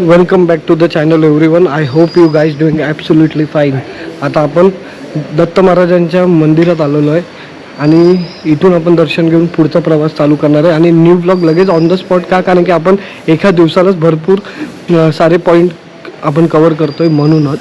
Welcome back to the channel everyone I hope you guys doing absolutely fine आता आपण दत्त महाराजांच्या मंदिरात आलेलो आहे. आणि इथून आपण दर्शन घेऊन पुढचा प्रवास चालू करणार आहे. आणि न्यू ब्लॉग लगेच ऑन द स्पॉट का? कारण की आपण एका दिवसालाच भरपूर सारे पॉईंट आपण कवर करतो आहे म्हणूनच.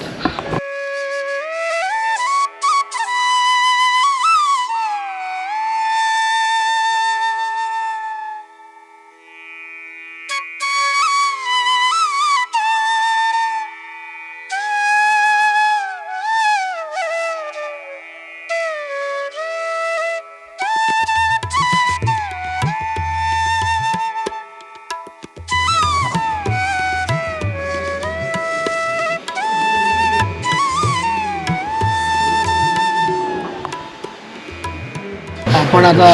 आपण आता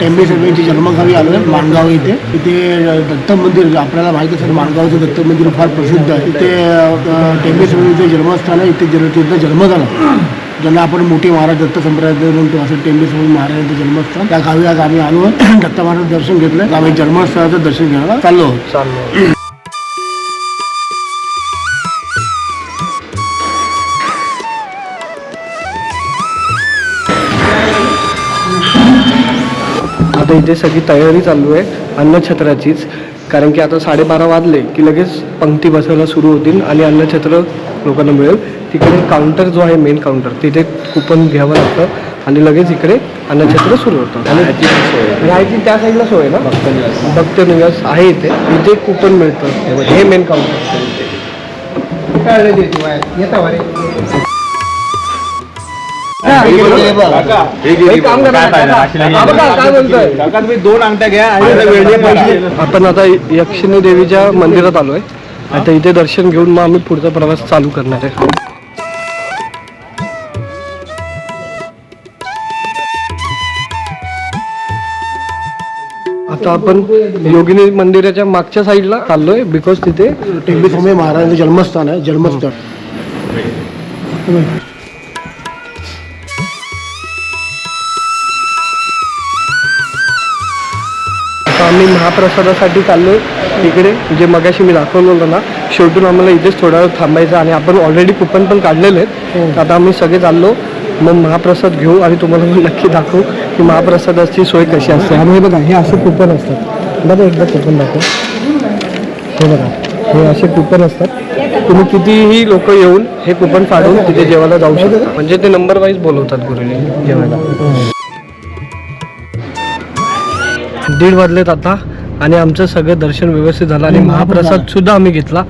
टेंबे सर्वेची जन्मगावी आलो आहे माणगाव इथे. इथे दत्त मंदिर आपल्याला माहिती असेल माणगावचं दत्त मंदिर फार प्रसिद्ध आहे. इथे टेंबी टेंबे सर्वेचं जन्मस्थान आहे इथे जन्म तिथं जन्म झाला ज्यांना आपण मोठे महाराज दत्त संप्रदाय म्हणतो असं टेंबे स्वामी महाराजांचं जन्मस्थान त्या गावी आज आम्ही आलो दत्त महाराज दर्शन घेतलं आम्ही जन्मस्थळाचं दर्शन घ्यायला चाललो चाललो आता इथे सगळी तयारी चालू आहे अन्नछत्राचीच. कारण की आता साडेबारा वाजले की लगेच पंक्ती बसायला सुरू होतील आणि अन्नछत्र लोकांना मिळेल. तिकडे काउंटर जो आहे मेन काउंटर तिथे कुपन घ्यावं लागतं आणि लगेच इकडे अन्नछत्र सुरू होतं. आणि राहायची त्या साईडला सोय ना? भक्त निवास आहे इथे. इथे कुपन मिळतं. हे मेन काउंटर दोन अंगठ्या घ्या आपण आता यक्षिणी देवीच्या मंदिरात आलोय. आता इथे दर्शन घेऊन मग आम्ही पुढचा प्रवास चालू करणार आहे. आता आपण योगिनी मंदिराच्या मागच्या साईडला चाललोय बिकॉज तिथे टेंबे महाराजांचं जन्मस्थान आहे जन्मस्थळ. आम्ही महाप्रसादासाठी चाललोय इकडे जे मगाशी मी दाखवलं होतं ना शेवटून आम्हाला इथेच थोडा वेळ थांबायचं आणि आपण ऑलरेडी कुपन पण काढलेले आहेत. तर आता आम्ही सगळे चाललो मग महाप्रसाद घेऊ आणि तुम्हाला मी नक्की दाखवू की महाप्रसादाची सोय कशी असते. आणि हे बघा हे असे कुपन असतात. बघा एकदा कुपन दाखव. हे बघा हे असे कुपन असतात. तुम्ही कितीही लोक येऊन हे कुपन काढून तिथे जेवायला जाऊ शकता. म्हणजे ते नंबर वाईज बोलवतात गुरुजी जेवायला. दीड वाजलेत आता आणि आमचं सगळं दर्शन व्यवस्थित झालं आणि महाप्रसाद सुद्धा आम्ही घेतला.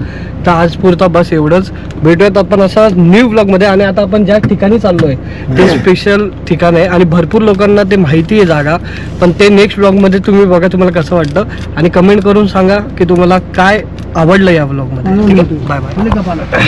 तर आज पुरता बस एवढंच. भेटूयात आपण असा न्यू ब्लॉगमध्ये आणि आता आपण ज्या ठिकाणी चाललोय ते स्पेशल ठिकाण आहे आणि भरपूर लोकांना ते माहिती आहे जागा. पण ते नेक्स्ट ब्लॉगमध्ये तुम्ही बघा तुम्हाला कसं वाटतं? आणि कमेंट करून सांगा की तुम्हाला काय आवडलं या ब्लॉगमध्ये ठीक आहे? Bye bye